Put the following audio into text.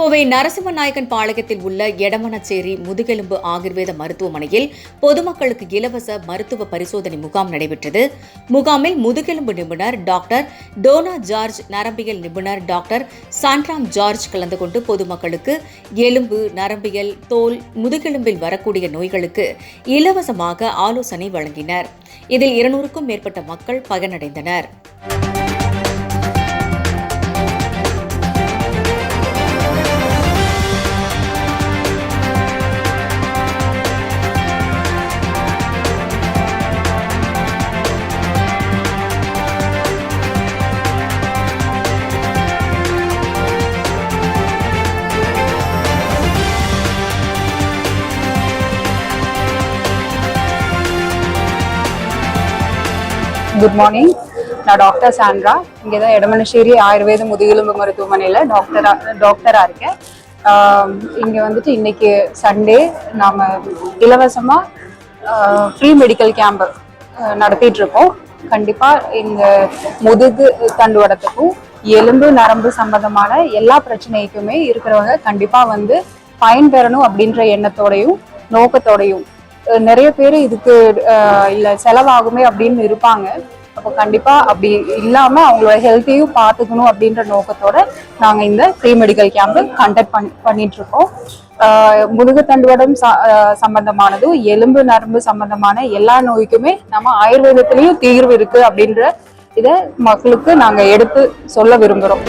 கோவை நரசிம்மநாயகன் பாளையத்தில் உள்ள எடமனச்சேரி முதுகெலும்பு ஆயுர்வேத மருத்துவமனையில் பொதுமக்களுக்கு இலவச மருத்துவ பரிசோதனை முகாம் நடைபெற்றது. முகாமில் முதுகெலும்பு நிபுணர் டாக்டர் டோனா ஜார்ஜ் நரம்பியல் நிபுணர் டாக்டர் சான்ராம் ஜார்ஜ் கலந்து கொண்டு பொதுமக்களுக்கு எலும்பு நரம்பியல் தோல் முதுகெலும்பில் வரக்கூடிய நோய்களுக்கு இலவசமாக ஆலோசனை வழங்கினர். இதில் இருநூறுக்கும் மேற்பட்ட மக்கள் பயனடைந்தனர். குட் மார்னிங் நான் டாக்டர் சாண்ட்ரா. இங்கே தான் இடமனஸ்ரீ ஆயுர்வேத முதுகெலும்பு மருத்துவமனையில் டாக்டராக டாக்டராக இருக்கேன். இங்கே வந்துட்டு இன்னைக்கு சண்டே நாம் இலவசமாக ஃப்ரீ மெடிக்கல் கேம்ப் நடத்திட்டு கண்டிப்பாக இந்த முதுகு தண்டுவடத்துக்கும் எலும்பு நரம்பு சம்பந்தமான எல்லா பிரச்சனைக்குமே இருக்கிறவங்க கண்டிப்பாக வந்து பயன்பெறணும் அப்படின்ற எண்ணத்தோடையும் நோக்கத்தோடையும் நிறைய பேர் இதுக்கு இல்லை செலவாகுமே அப்படின்னு இருப்பாங்க. அப்போ கண்டிப்பா அப்படி இல்லாம அவங்களோட ஹெல்த்தையும் பார்த்துக்கணும் அப்படின்ற நோக்கத்தோட நாங்கள் இந்த ப்ரீ மெடிக்கல் கேம்பை கண்டக்ட் பண்ணி பண்ணிட்டு இருக்கோம் ச- சம்பந்தமானதும் எலும்பு நரம்பு சம்பந்தமான எல்லா நோய்க்குமே நம்ம ஆயுர்வேதத்துலேயும் தீர்வு இருக்கு அப்படின்ற இதை மக்களுக்கு நாங்கள் எடுத்து சொல்ல விரும்புகிறோம்